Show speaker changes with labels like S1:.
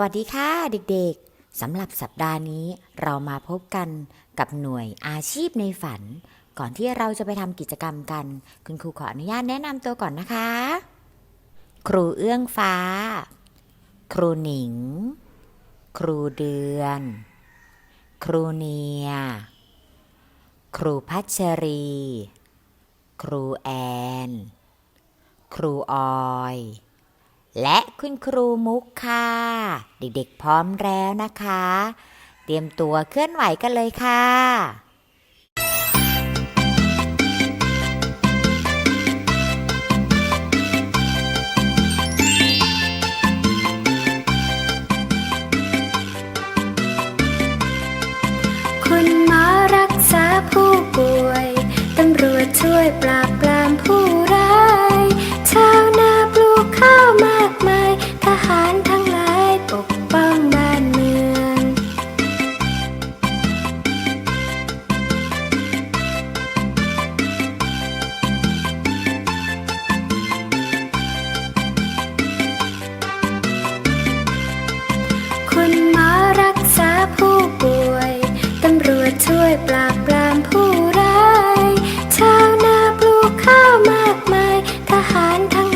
S1: วัสดีค่ะเด็กๆ สำหรับสัปดาห์นี้เรามาพบกันกับหน่วยอาชีพในฝัน ก่อนที่เราจะไปทำกิจกรรมกัน คุณครูขออนุญาตแนะนำตัวก่อนนะคะ ครูเอื้องฟ้า ครูหนิง ครูเดือน ครูเนีย ครูพัชรี ครูแอน ครูออย และคุณครูมุกค่ะ เด็กๆพร้อมแล้วนะคะ เตรียมตัวเคลื่อนไหวกันเลยค่ะ
S2: คุณหมอรักษาผู้ป่วย ตำรวจช่วยปราบปรามผู้ร้ ผู้ป่วย ตำรวจช่วยปราบปรามผู้ร้าย ชาวนาปลูกข้าวมากมาย ทหารทั้ง